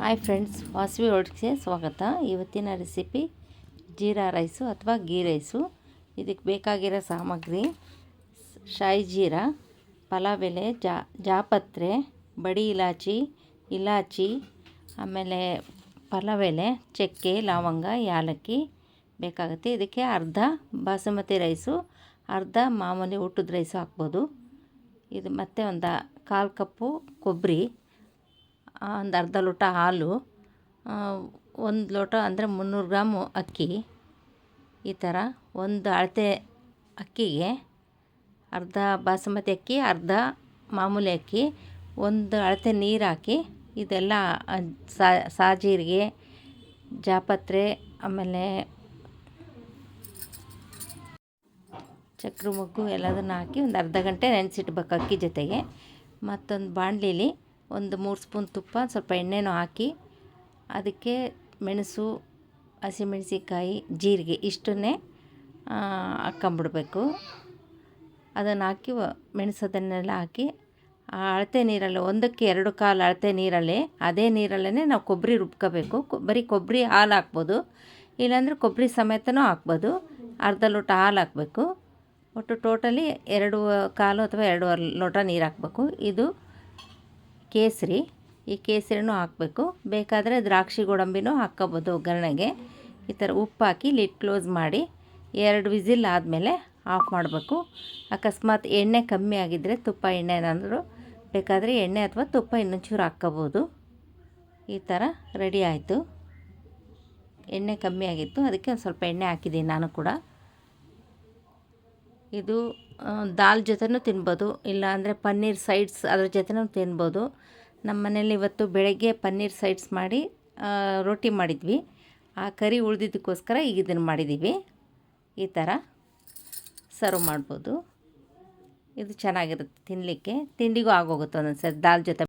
Hi friends Vasavi ಒಳಗೆ ಸ್ವಾಗತ. ಇವತ್ತಿನ ರೆಸಿಪಿ ಜೀರಾ ರೈಸು ಅಥವಾ ಗೀ ರೈಸು ಇದಕ್ಕೆ ಬೇಕಾಗಿರೋ ಸಾಮಗ್ರಿ ಶಾಯಿ ಜೀರಾ, ಪಲಾವ್ ಎಲೆ, ಜಾ, ಜಾಪತ್ರೆ, ಬಡಿ ಇಲಾಚಿ ಇಲಾಚಿ, ಆಮೇಲೆ ಪಲಾವ್ ಎಲೆ, ಚಕ್ಕೆ, ಲವಂಗ, ಯಾಲಕ್ಕಿ ಬೇಕಾಗುತ್ತೆ. ಇದಕ್ಕೆ ಅರ್ಧ ಬಾಸುಮತಿ ರೈಸು ಅರ್ಧ ಮಾಮೂಲಿ ಊಟದ ರೈಸು ಹಾಕ್ಬೋದು. ಇದು ಮತ್ತು ಒಂದು ಕಾಲು ಕಪ್ಪು ಕೊಬ್ಬರಿ ಒಂದು ಅರ್ಧ ಲೋಟ ಹಾಲು ಒಂದು ಲೋಟ ಅಂದರೆ ಮುನ್ನೂರು ಗ್ರಾಮು ಅಕ್ಕಿ. ಈ ಥರ ಒಂದು ಅಳತೆ ಅಕ್ಕಿಗೆ ಅರ್ಧ ಬಾಸುಮತಿ ಅಕ್ಕಿ, ಅರ್ಧ ಮಾಮೂಲಿ ಅಕ್ಕಿ, ಒಂದು ಅಳತೆ ನೀರು ಹಾಕಿ ಇದೆಲ್ಲ ಸಾಜೀರಿಗೆ, ಜಾಪತ್ರೆ, ಆಮೇಲೆ ಚಕ್ರ ಮೊಗ್ಗು ಎಲ್ಲದನ್ನು ಹಾಕಿ ಒಂದು ಅರ್ಧ ಗಂಟೆ ನೆನೆಸಿಡ್ಬೇಕು ಅಕ್ಕಿ ಜೊತೆಗೆ. ಮತ್ತೊಂದು ಬಾಣಲಿಲಿ ಒಂದು ಮೂರು ಸ್ಪೂನ್ ತುಪ್ಪ ಸ್ವಲ್ಪ ಎಣ್ಣೆನೂ ಹಾಕಿ ಅದಕ್ಕೆ ಮೆಣಸು ಹಸಿಮೆಣಸಿಕಾಯಿ ಜೀರಿಗೆ ಇಷ್ಟನ್ನೇ ಹಾಕ್ಕೊಂಬಿಡ್ಬೇಕು. ಅದನ್ನು ಹಾಕಿ ಮೆಣಸದನ್ನೆಲ್ಲ ಹಾಕಿ, ಆ ಅಳತೆ ನೀರಲ್ಲಿ, ಒಂದಕ್ಕೆ ಎರಡು ಕಾಲು ಅಳತೆ ನೀರಲ್ಲಿ, ಅದೇ ನೀರಲ್ಲೇ ನಾವು ಕೊಬ್ಬರಿ ರುಬ್ಕೋಬೇಕು. ಬರೀ ಕೊಬ್ಬರಿ ಹಾಲು ಹಾಕ್ಬೋದು. ಇಲ್ಲಾಂದರೆ ಕೊಬ್ಬರಿ ಸಮೇತನೂ ಹಾಕ್ಬೋದು. ಅರ್ಧ ಲೋಟ ಹಾಲು ಹಾಕಬೇಕು. ಒಟ್ಟು ಟೋಟಲಿ ಎರಡು ಕಾಲು ಅಥವಾ ಎರಡೂವರೆ ಲೋಟ ನೀರು ಹಾಕಬೇಕು. ಇದು ಕೇಸರಿ. ಈ ಕೇಸರಿನೂ ಹಾಕಬೇಕು. ಬೇಕಾದರೆ ದ್ರಾಕ್ಷಿ ಗೋಡಂಬಿನೂ ಹಾಕ್ಕೋಬೋದು ಒಗ್ಗರಣೆಗೆ. ಈ ಥರ ಉಪ್ಪು ಹಾಕಿ ಲಿಡ್ ಕ್ಲೋಸ್ ಮಾಡಿ ಎರಡು ವಿಸಿಲ್ ಆದಮೇಲೆ ಆಫ್ ಮಾಡಬೇಕು. ಅಕಸ್ಮಾತ್ ಎಣ್ಣೆ ಕಮ್ಮಿ ಆಗಿದ್ದರೆ ತುಪ್ಪ ಎಣ್ಣೆ ಏನಾದರೂ ಬೇಕಾದರೆ ಎಣ್ಣೆ ಅಥವಾ ತುಪ್ಪ ಇನ್ನೊಂಚೂರು ಹಾಕ್ಕೋಬೋದು. ಈ ಥರ ರೆಡಿ ಆಯಿತು. ಎಣ್ಣೆ ಕಮ್ಮಿ ಆಗಿತ್ತು. ಅದಕ್ಕೆ ಒಂದು ಸ್ವಲ್ಪ ಎಣ್ಣೆ ಹಾಕಿದ್ದೀನಿ ನಾನು ಕೂಡ. ಇದು ದಾಲ್ ಜೊತೆನೂ ತಿನ್ಬೋದು ಇಲ್ಲ ಅಂದರೆ ಪನ್ನೀರ್ ಸೈಡ್ಸ್ ಅದ್ರ ಜೊತೆನೂ ತಿನ್ಬೋದು. ನಮ್ಮ ಮನೇಲಿ ಇವತ್ತು ಬೆಳಗ್ಗೆ ಪನ್ನೀರ್ ಸೈಡ್ಸ್ ಮಾಡಿ ರೊಟ್ಟಿ ಮಾಡಿದ್ವಿ. ಆ ಕರಿ ಉಳಿದಿದ್ದಕ್ಕೋಸ್ಕರ ಈಗ ಇದನ್ನು ಮಾಡಿದ್ದೀವಿ ಈ ಥರ ಸರ್ವ್ ಮಾಡ್ಬೋದು. ಇದು ಚೆನ್ನಾಗಿರುತ್ತೆ ತಿನ್ನಲಿಕ್ಕೆ ತಿಂಡಿಗೂ ಆಗೋಗುತ್ತೆ ಒಂದೊಂದು ಸರಿ ದಾಲ್ ಜೊತೆ